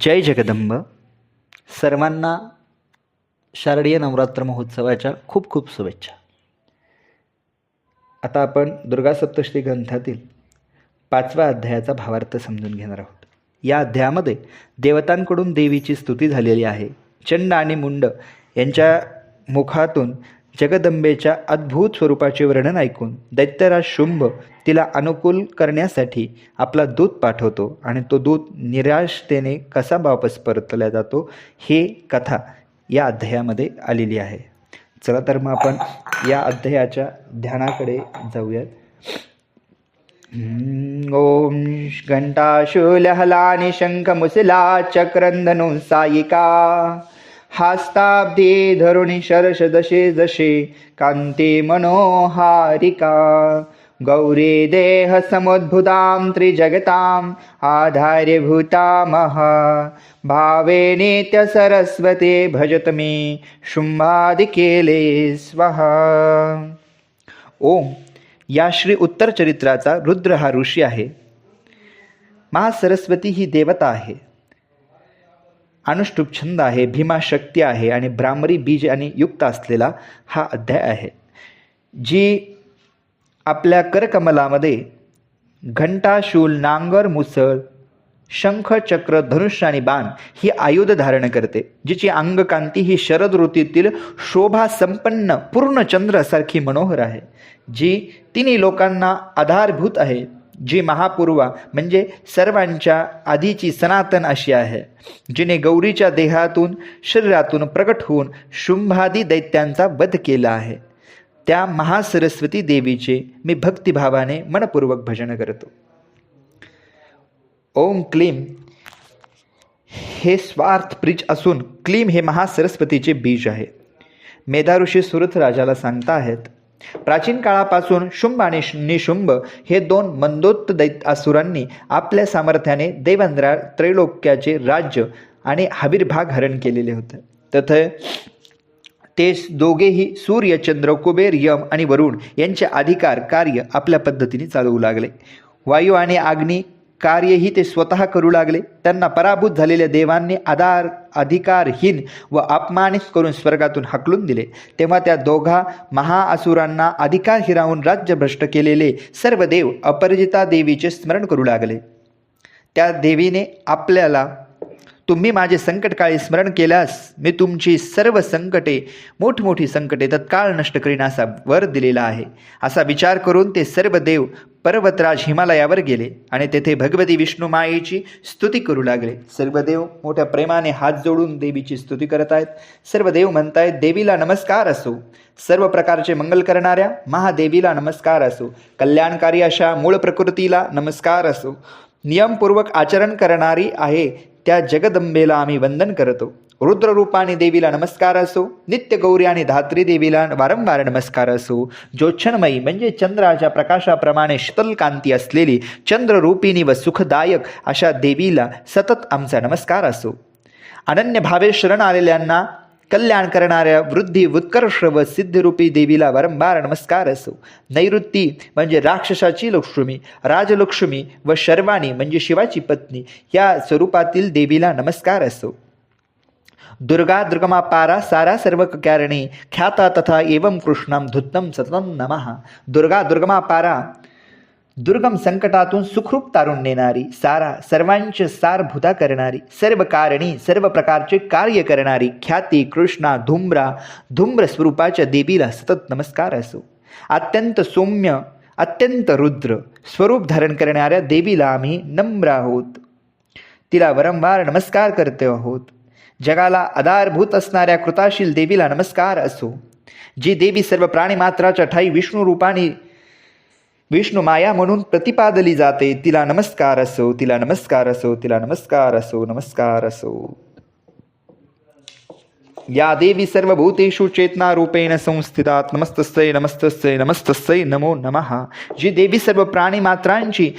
जय जगदंब. सर्वांना शारदीय नवरात्र महोत्सवाच्या खूप खूप शुभेच्छा. आता आपण दुर्गा सप्तश्री ग्रंथातील पाचव्या अध्यायाचा भावार्थ समजून घेणार आहोत. या अध्यायामध्ये देवतांकडून देवीची स्तुती झालेली आहे. चंड आणि मुंड यांच्या मुखातून जगदंबेच्या अद्भुत स्वरूपाचे वर्णन ऐकून दैत्यराज शुंभ तिला अनुकूल करण्यासाठी आपला दूत पाठवतो आणि तो दूत निराशतेने कसा वापस परतला जातो हे कथा या अध्यायामध्ये आलेली आहे. चला तर मग आपण या अध्यायाच्या ध्यानाकडे जाऊयात. हम्म, ओम घंटाशूलहलानि शङ्खमुशिला हास्ताब्दे धरुणि शरश दशे दशे कान्ति मनोहारिका। गौरी देह समुद्भुतां त्रिजगताम् आधार्यभूतामः भावे नित्यसरस्वते भजत मे शुंभादिकेले स्वहा। ओम या श्री उत्तर चरित्राचा रुद्र हा ऋषी आहे. महासरस्वती ही देवता आहे. अनुष्टुप छंद आहे भीमा शक्ती आहे आणि भ्रामरी बीज आणि युक्त असलेला हा अध्याय आहे जी आपल्या करकमलामध्ये घंटाशूल नांगर मुसळ शंख चक्र धनुष्य आणि बाण ही आयुध धारण करते जिची अंगकांती ही शरद ऋतूतील शोभा संपन्न पूर्ण चंद्रासारखी मनोहर आहे जी तिन्ही लोकांना आधारभूत आहे. जी महापूर्वा म्हणजे सर्वांच्या आधीची सनातन अशी आहे जिने गौरीच्या देहातून शरीरातून प्रकट होऊन शुंभादी दैत्यांचा वध केला आहे. त्या महासरस्वती देवीचे मी भक्तिभावाने मनपूर्वक भजन करतो. ओम क्लीम. हे स्वार्थ प्रीच असून क्लीम हे महासरस्वतीचे बीज आहे. मेधा ऋषी सुरथ राजाला सांगता आहेत प्राचीन काळापासून शुंभ आणि निशुंभ हे दोन मंदोत्त दैत असुरांनी आपल्या सामर्थ्याने देवेंद्रा त्रैलोक्याचे राज्य आणि हविर्भाग हरण केलेले होते. तथ ते दोघेही सूर्य चंद्र कुबेर यम आणि वरुण यांचे अधिकार कार्य आपल्या पद्धतीने चालवू लागले. वायू आणि अग्नी कार्यही ते स्वतः करू लागले. त्यांना पराभूत झालेल्या देवांनी आधार अधिकारहीन व अपमानित करून स्वर्गातून हकलून दिले. तेव्हा त्या दोघा महाअसुरांना अधिकार हिरावून राज्यभ्रष्ट केलेले सर्व देव अपराजिता देवीचे स्मरण करू लागले. त्या देवीने आपल्याला तुम्ही माझे संकटकाळी स्मरण केल्यास मी तुमची सर्व संकटे मोठमोठी संकटे तत्काळ नष्ट करीनासा वर दिलेला आहे. असा विचार करून ते सर्व देव पर्वतराज हिमालयावर गेले आणि तेथे भगवती विष्णू मायेची स्तुती करू लागले. सर्व देव मोठ्या प्रेमाने हात जोडून देवीची स्तुती करत आहेत. सर्व देव म्हणतायत देवीला नमस्कार असो. सर्व प्रकारचे मंगल करणाऱ्या महादेवीला नमस्कार असो. कल्याणकारी अशा मूळ प्रकृतीला नमस्कार असो. नियमपूर्वक आचरण करणारी आहे. त्या जगदंबेला आम्ही वंदन करतो. रुद्ररूपाने देवीला नमस्कार असो नित्य गौरी आणि धात्री देवीला वारंवार नमस्कार असो ज्योच्छनमयी म्हणजे चंद्राच्या प्रकाशाप्रमाणे शीतल कांती असलेली चंद्ररूपिणी व सुखदायक अशा देवीला सतत आमचा नमस्कार असो अनन्य भावे शरण आलेल्यांना कल्याण करणाऱ्या वृद्धी उत्कर्ष व सिद्धरूपी देवीला वारंवार नमस्कार असो नैऋत्ती म्हणजे राक्षसाची लक्ष्मी राजलक्ष्मी व शर्वाणी म्हणजे शिवाची पत्नी या स्वरूपातील देवीला नमस्कार असो दुर्गा दुर्गमा पारा सारा सर्व कारणे ख्याता तथा एवं कृष्णम धुत्तम सततम नमः। दुर्गा दुर्गमा पारा दुर्गम संकटातून सुखरूप तारून नेणारी सारा सर्वांचे सारभूता करणारी सर्व कारणी सर्व प्रकारचे कार्य करणारी ख्याती कृष्णा धुम्रा धुम्र स्वरूपाच्या देवीला सतत नमस्कार असो। अत्यंत सौम्य अत्यंत रुद्र स्वरूप धारण करणाऱ्या देवीला आम्ही नम्र आहोत। तिला वारंवार नमस्कार करते आहोत। जगाला आधारभूत असणाऱ्या कृताशील देवीला नमस्कार असो. जी देवी सर्व प्राणीमात्राच्या ठाई विष्णू रूपाने विष्णू माया म्हणून प्रतिपादली जाते तिला नमस्कार असो तिला नमस्कार असो तिला नमस्कार असो नमस्कार असो. या देवी सर्वभूतेषु चेतना रूपेण संस्थितात नमस्तस्यै नमस्तस्यै नमस्तस्यै नमो नमः. जी देवी सर्व प्राणीमात्रांची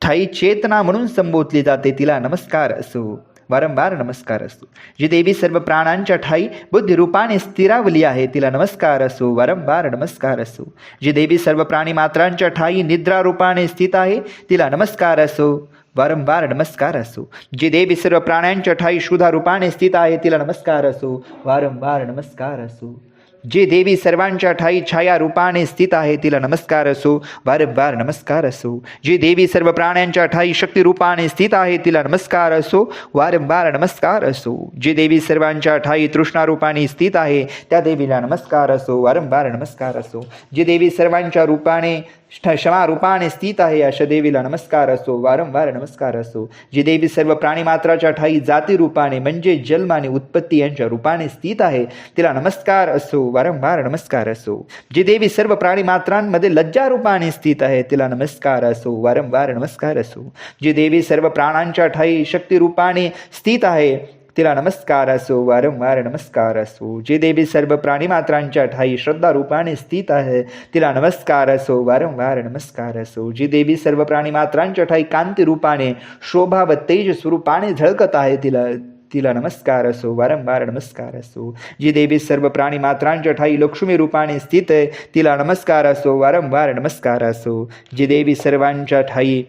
ठाई चेतना म्हणून संबोधली जाते तिला नमस्कार असो. वारंवार नमस्कार असो. जी देवी सर्व प्राणांच्या ठाई बुद्धिरूपाने स्थिरावली आहे तिला नमस्कार असो वारंवार नमस्कार असो. जी देवी सर्व प्राणीमात्रांच्या ठाई निद्रारूपाने स्थित आहे तिला नमस्कार असो वारंवार नमस्कार असो. जी देवी सर्व प्राण्यांच्या ठाई शुधा रूपाने स्थित आहे तिला नमस्कार असो वारंवार नमस्कार असो. जे देवी सर्वांच्या ठाई छाया रूपाने स्थित आहे तिला नमस्कार असो वारंवार नमस्कार असो. जी देवी सर्व प्राण्यांच्या ठाई शक्ती रूपाने स्थित आहे तिला नमस्कार असो वारंवार नमस्कार असो. जी देवी सर्वांच्या ठाई तृष्णारूपाने स्थित आहे त्या देवीला नमस्कार असो वारंवार नमस्कार असो. जी देवी सर्वांच्या रूपाने क्षमा रूपाने स्थित आहे अशा देवीला नमस्कार असो वारंवार नमस्कार असो जी देवी सर्व प्राणीमात्राच्या ठाई जाती रूपाने म्हणजे जन्म आणि उत्पत्ती यांच्या रूपाने स्थित आहे तिला नमस्कार असो वारंवार नमस्कार असो जी देवी सर्व प्राणीमात्रांमध्ये लज्जा रूपाने स्थित आहे तिला नमस्कार असो वारंवार नमस्कार असो जी देवी सर्व प्राणांच्या ठाई शक्ती रूपाने स्थित आहे तिला नमस्कार असो वारंवार नमस्कार असो. जे देवी सर्व प्राणीमात्रांच्या ठाई श्रद्धा रूपाने स्थित आहे तिला नमस्कार असो वारंवार नमस्कार असो. जी देवी सर्व प्राणीमात्रांच्या ठाई कांती रूपाने शोभा व तेज स्वरूपाने झळकत आहे तिला तिला नमस्कार असो वारंवार नमस्कार असो. जी देवी सर्व प्राणी मात्रांच्या ठाई लक्ष्मी रूपाने स्थित आहे तिला नमस्कार असो वारंवार नमस्कार असो. जी देवी सर्वांच्या ठाई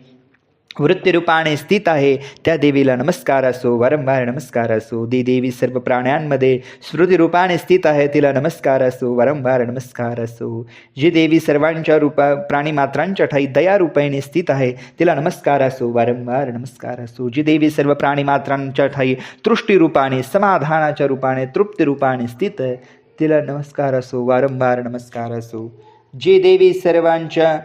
वृत्तिरूपाने स्थित आहे. त्या देवीला नमस्कार असो वारंवार नमस्कार असो. दी देवी सर्व प्राण्यांमध्ये श्रुतिरूपाने स्थित आहे. तिला नमस्कार असो वारंवार नमस्कार असो. जी देवी सर्वांच्या रूपा प्राणीमात्रांच्या ठाई दयारूपाने स्थित आहे तिला नमस्कार असो वारंवार नमस्कार असो. जी देवी सर्व प्राणीमात्रांच्या ठाई तृष्टीरूपाने समाधानाच्या रूपाने तृप्तीरूपाने स्थित आहे तिला नमस्कार असो वारंवार नमस्कार असो. जे देवी सर्वांच्या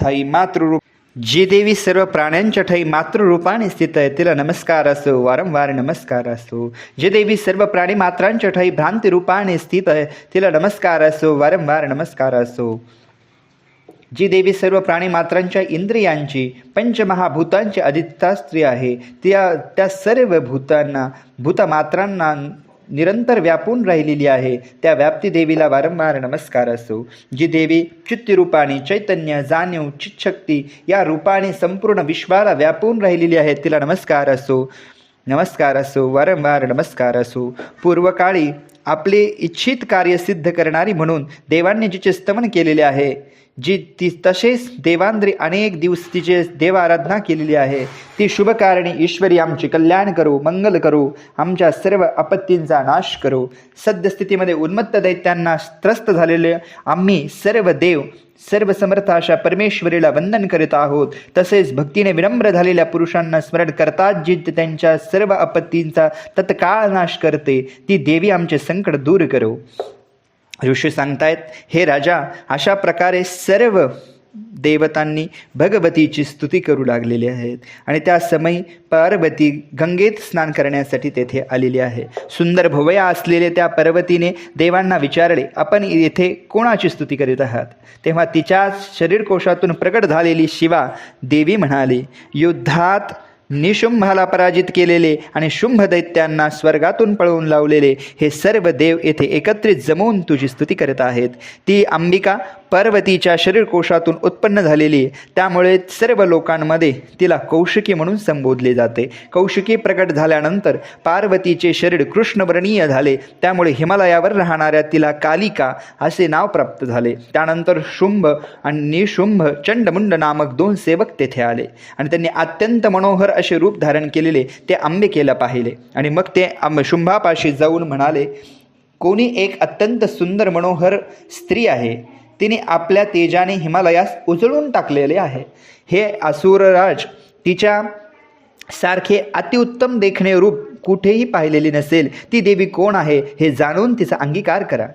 ठाई मातृरूप जी देवी सर्व प्राण्यांच्या ठाई मातृरूपाने स्थित आहे तिला नमस्कार असो वारंवार नमस्कार असो. जे देवी सर्व प्राणी मात्रांच्या ठाई भ्रांतिरूपाने स्थित आहे. तिला नमस्कार असो वारंवार नमस्कार असो. जी देवी सर्व प्राणी मात्रांच्या इंद्रियांची पंचमहाभूतांची अधिष्ठा स्त्री आहे. त्या त्या सर्व भूतांना भूतमात्रांना निरंतर व्यापून राहिलेली आहे. त्या व्याप्ती देवीला वारंवार नमस्कार असो. जी देवी चित्तरूपाने चैतन्य जाणीव चितशक्ती या रूपाने संपूर्ण विश्वाला व्यापून राहिलेली आहे तिला नमस्कार असो. नमस्कार असो वारंवार नमस्कार असो. पूर्वकाळी आपले इच्छित कार्य सिद्ध करणारी म्हणून देवांनी जिचे स्तवन केलेले आहे जी ती तसेच देवांद्री अनेक दिवस तिचे देवाराधना केलेली आहे. ती शुभकारणी ईश्वरी आमचे कल्याण करू मंगल करू आमच्या सर्व आपत्तींचा नाश करू. सद्यस्थितीमध्ये उन्मत्त दैत्यांना त्रस्त झालेले आम्ही सर्व देव सर्व समर्थ अशा परमेश्वरीला वंदन करीत आहोत. तसेच भक्तीने विनम्र झालेल्या पुरुषांना स्मरण करतात जी त्यांच्या सर्व आपत्तींचा तत्काळ नाश करते ती देवी आमचे संकट दूर करो. ऋषी सांगतायत हे राजा अशा प्रकारे सर्व देवतांनी भगवतीची स्तुती करू लागलेली आहेत आणि त्या समयी पार्वती गंगेत स्नान करण्यासाठी तेथे आलेली आहे. सुंदर भुवया असलेले त्या पर्वतीने देवांना विचारले आपण येथे कोणाची स्तुती करीत आहात? तेव्हा तिच्याच शरीरकोशातून प्रकट झालेली शिवा देवी म्हणाली युद्धात निशुंभाला पराजित केलेले आणि शुंभ दैत्यांना स्वर्गातून पळवून लावलेले हे सर्व देव येथे एकत्रित जमवून तुझी स्तुती करत आहेत. ती अंबिका पार्वतीच्या शरीरकोशातून उत्पन्न झालेली आहे. त्यामुळे सर्व लोकांमध्ये तिला कौशिकी म्हणून संबोधले जाते. कौशिकी प्रकट झाल्यानंतर पार्वतीचे शरीर कृष्णवर्णीय झाले. त्यामुळे हिमालयावर राहणाऱ्या तिला कालिका असे नाव प्राप्त झाले. त्यानंतर शुंभ आणि निशुंभ चंडमुंड नामक दोन सेवक तेथे आले. आणि त्यांनी अत्यंत मनोहर असे रूप धारण केलेले ते आंबिकेला पाहिले. आणि मग ते आंब शुंभापाशी जाऊन म्हणाले कोणी एक अत्यंत सुंदर मनोहर स्त्री आहे. तिने आपल्या तेजाने हिमालयास उजळून टाकलेले आहे. हे असुरराज तिच्या सारखे अतिउत्तम देखणे रूप कुठेही पाहिलेले नसेल ती देवी कोण आहे हे जाणून तिचा अंगीकार करा.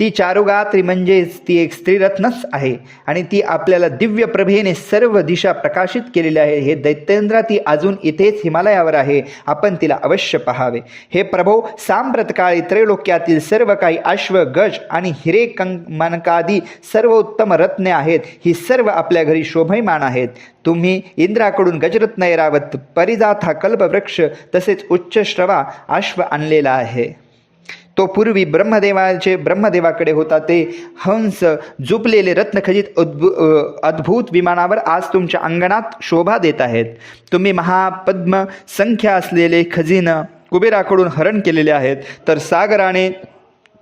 ती चारुगात्री म्हणजेच ती एक स्त्रीरत्नच आहे. आणि ती आपल्याला दिव्य प्रभेने सर्व दिशा प्रकाशित केलेली आहे. हे दैत्येंद्रा ती अजून इथेच हिमालयावर आहे. आपण तिला अवश्य पहावे. हे प्रभो सांप्रतकाळी त्रैलोक्यातील सर्व काही अश्व गज आणि हिरे कंक मनकादी सर्व उत्तम रत्ने आहेत. ही सर्व आपल्या घरी शोभयमान आहेत. तुम्ही इंद्राकडून गजरत्न ऐरावत परिजाथा कल्पवृक्ष तसेच उच्च श्रवा अश्व आणलेला आहे. तो पूर्वी ब्रह्मदेवाचे ब्रह्मदेवाकडे होता ते हंस झुपलेले रत्नखचित उद्भु अद्भुत विमानावर आज तुमच्या अंगणात शोभा देत आहेत. तुम्ही महापद्म संख्या असलेले खजिनं कुबेराकडून हरण केलेले आहेत. तर सागराने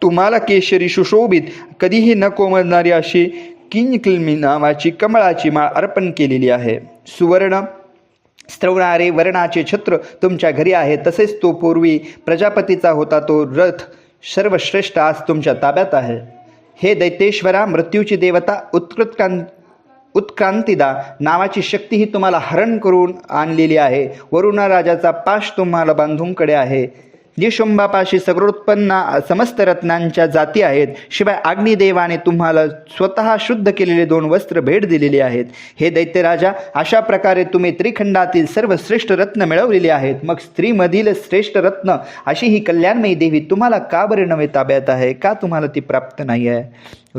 तुम्हाला केशरी सुशोभित कधीही न कोमलणारी अशी किंजकिल्मी नावाची कमळाची माळ अर्पण केलेली आहे. सुवर्ण स्त्रवणारे वर्णाचे छत्र तुमच्या घरी आहे. तसेच तो पूर्वी प्रजापतीचा होता तो रथ सर्वश्रेष्ठ आज तुमच्या ताब्यात आहे. हे दैतेश्वरा मृत्यूची देवता उत्कृतकां उत्क्रांतिदा नावाची शक्ती ही तुम्हाला हरण करून आणलेली आहे. वरुणा राजाचा पाश तुम्हाला बांधूंकडे आहे. निशुंभापाशी सगळोत्पन्न समस्त रत्नांच्या जाती आहेत. शिवाय अग्निदेवाने तुम्हाला स्वतः शुद्ध केलेले दोन वस्त्र भेट दिलेली आहेत. हे दैत्यराजा अशा प्रकारे तुम्ही त्रिखंडातील सर्व श्रेष्ठ रत्न मिळवलेली आहेत. मग स्त्रीमधील श्रेष्ठ रत्न अशी ही कल्याणमयी देवी तुम्हाला का बरे नव्हे ताब्यात आहे? का तुम्हाला ती प्राप्त नाही आहे?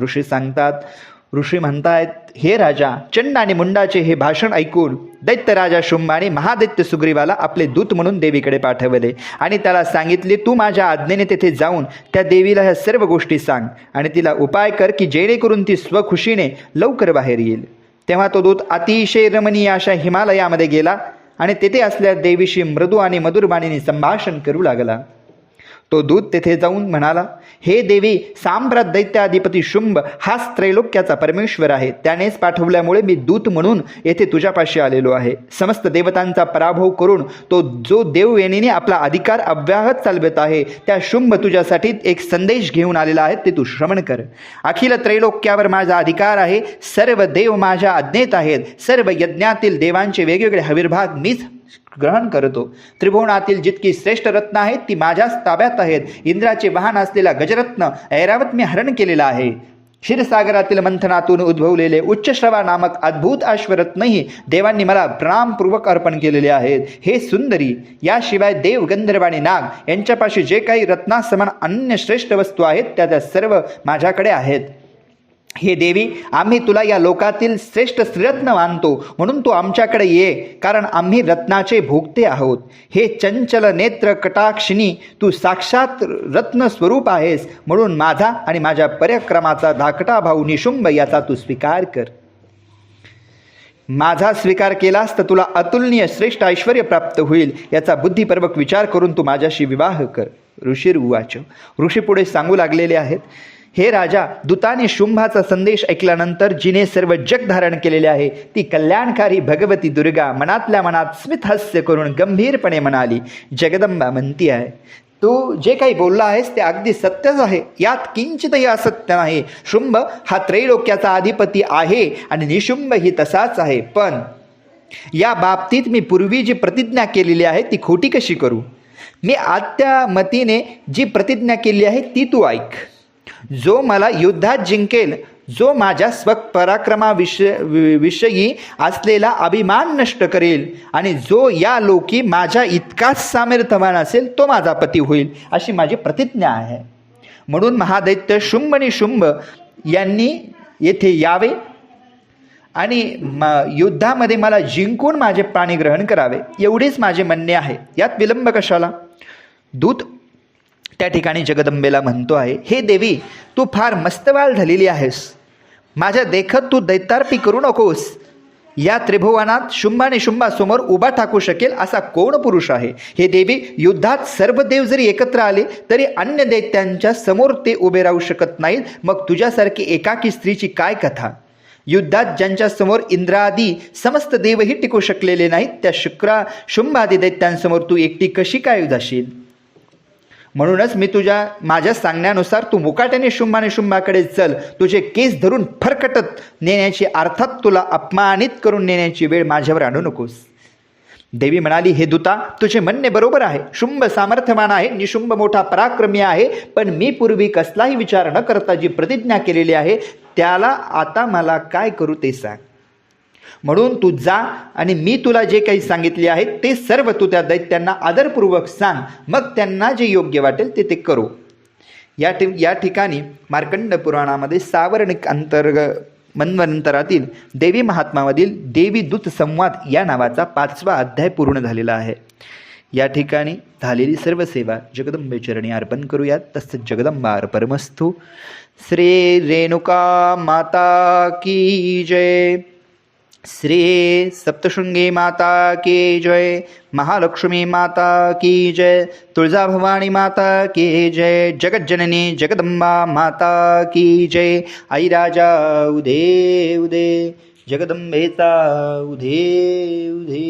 ऋषी सांगतात ऋषी म्हणतायत हे राजा चंड आणि मुंडाचे हे भाषण ऐकून दैत्यराजा शुंभाने महादैत्य सुग्रीवाला आपले दूत म्हणून देवीकडे पाठवले. आणि त्याला सांगितले तू माझ्या आज्ञेने तेथे जाऊन त्या देवीला ह्या सर्व गोष्टी सांग आणि तिला उपाय कर की जेणेकरून ती स्वखुशीने लवकर बाहेर येईल. तेव्हा तो दूत अतिशय रमणीय अशा हिमालयामध्ये गेला आणि तेथे असल्या देवीशी मृदू आणि मधुरबाणीने संभाषण करू लागला. तो दूत तेथे जाऊन म्हणाला हे देवी साम्राट दैत्याधिपती शुंभ हाच त्रैलोक्याचा परमेश्वर आहे. त्यानेच पाठवल्यामुळे मी दूत म्हणून येथे तुझ्यापाशी आलेलो आहे. समस्त देवतांचा पराभव करून तो जो देववेणीने आपला अधिकार अव्याहत चालवत आहे त्या शुंभ तुझ्यासाठी एक संदेश घेऊन आलेला आहे ते तू श्रवण कर. अखिल त्रैलोक्यावर माझा अधिकार आहे. सर्व देव माझ्या आज्ञेत आहेत. सर्व यज्ञातील देवांचे वेगवेगळे हविर्भाग मीच ग्रहण करतो. त्रिभुवनातील जितकी श्रेष्ठ रत्न आहेत ती माझ्याच ताब्यात आहेत. इंद्राचे वाहन असलेला गजरत्न ऐरावत मी हरण केलेला आहे. क्षीरसागरातील मंथनातून उद्भवलेले उच्चश्रवा नामक अद्भुत अश्वरत्नही देवांनी मला प्रणामपूर्वक अर्पण केलेले आहेत. हे सुंदरी याशिवाय देव गंधर्व आणि नाग यांच्यापाशी जे काही रत्नासमान अन्य श्रेष्ठ वस्तू आहेत त्या त्या सर्व माझ्याकडे आहेत. हे देवी आम्ही तुला या लोकातील श्रेष्ठ श्रीरत्न मानतो म्हणून तू आमच्याकडे ये कारण आम्ही रत्नाचे भोगते आहोत. हे चंचल नेत्र कटाक्षिणी तू साक्षात रत्न स्वरूप आहेस म्हणून माझा आणि माझ्या पर्यक्रमाचा धाकटा भाऊ निशुंभ याचा तू स्वीकार कर. माझा स्वीकार केलास तर तुला अतुलनीय श्रेष्ठ ऐश्वर प्राप्त होईल याचा बुद्धिपूर्वक विचार करून तू माझ्याशी विवाह कर. ऋषीर उवाच ऋषी पुढे सांगू लागलेले आहेत हे राजा दूताने शुंभाचा संदेश ऐकल्यानंतर जिने सर्व जग धारण केलेले आहे ती कल्याणकारी भगवती दुर्गा मनातल्या मनात स्मितहस्य करून गंभीरपणे म्हणाली जगदंबा म्हणती आहे तू जे काही बोलला आहेस ते अगदी सत्यच आहे यात किंचितही असत्य नाही शुंभ हा त्रैलोक्याचा अधिपती आहे आणि निशुंभ ही तसाच आहे पण या बाबतीत मी पूर्वी जी प्रतिज्ञा केलेली आहे ती खोटी कशी करू? मी आत्या मतीने जी प्रतिज्ञा केली आहे ती तू ऐक. जो मला युद्धात जिंकेल जो माझ्या स्वपराक्रमाविषय विषयी असलेला अभिमान नष्ट करेल आणि जो या लोकी माझ्या इतकाच सामर्थ्यवान असेल तो माझा पती होईल अशी माझी प्रतिज्ञा आहे. म्हणून महादैत्य शुंभ आणि शुंभ यांनी येथे यावे आणि म युद्धामध्ये मला जिंकून माझे पाणी ग्रहण करावे एवढेच माझे म्हणणे आहे. यात विलंब कशाला? दूत त्या ठिकाणी जगदंबेला म्हणतो आहे हे देवी तू फार मस्तवाल झालेली आहेस. माझ्या देखत तू दैतार्पी करू नकोस. या त्रिभुवनात शुंभाने शुंभासमोर उभा टाकू शकेल असा कोण पुरुष आहे? हे देवी युद्धात सर्व देव जरी एकत्र आले तरी अन्य दैत्यांच्या समोर ते उभे राहू शकत नाहीत. मग तुझ्यासारखी एकाकी स्त्रीची काय कथा? युद्धात ज्यांच्या समोर इंद्रादी समस्त देवही टिकू शकलेले नाहीत त्या शुक्रा शुंभादी दैत्यांसमोर तू एकटी कशी काय जाशील म्हणूनच मी तुझ्या माझ्या सांगण्यानुसार तू मुकाट्याने शुंभाने शुंभाकडे चल. तुझे केस धरून फरकटत नेण्याची अर्थात तुला अपमानित करून नेण्याची वेळ माझ्यावर आणू नकोस. देवी म्हणाली हे दुता तुझे म्हणणे बरोबर आहे. शुंभ सामर्थ्यवान आहे निशुंभ मोठा पराक्रमी आहे पण मी पूर्वी कसलाही विचार न करता जी प्रतिज्ञा केलेली आहे त्याला आता मला काय करू ते सांग. म्हणून तू जा आणि मी तुला जे काही सांगितले आहे ते सर्व तू त्या दैत्यांना आदरपूर्वक सांग. मग त्यांना जे योग्य वाटेल ते ते करू. या ठि या ठिकाणी मार्कंड पुराणामध्ये सावर्णिक अंतर्ग मन्वंतरातील देवी महात्मामधील देवी दूत संवाद या नावाचा पाचवा अध्याय पूर्ण झालेला आहे. या ठिकाणी झालेली सर्व सेवा जगदंबेचरणी अर्पण करूयात. तसंच जगदंबा अर्पणमस्तू. श्री रेणुका माता की जय. श्री सप्तशृंगी माता की जय महालक्ष्मी माता की जय तुळजा भवानी माता की जय जगज्जननी जगदंबा माता की जय आई राजा उदे उदे जगदंबेचा उधे उधे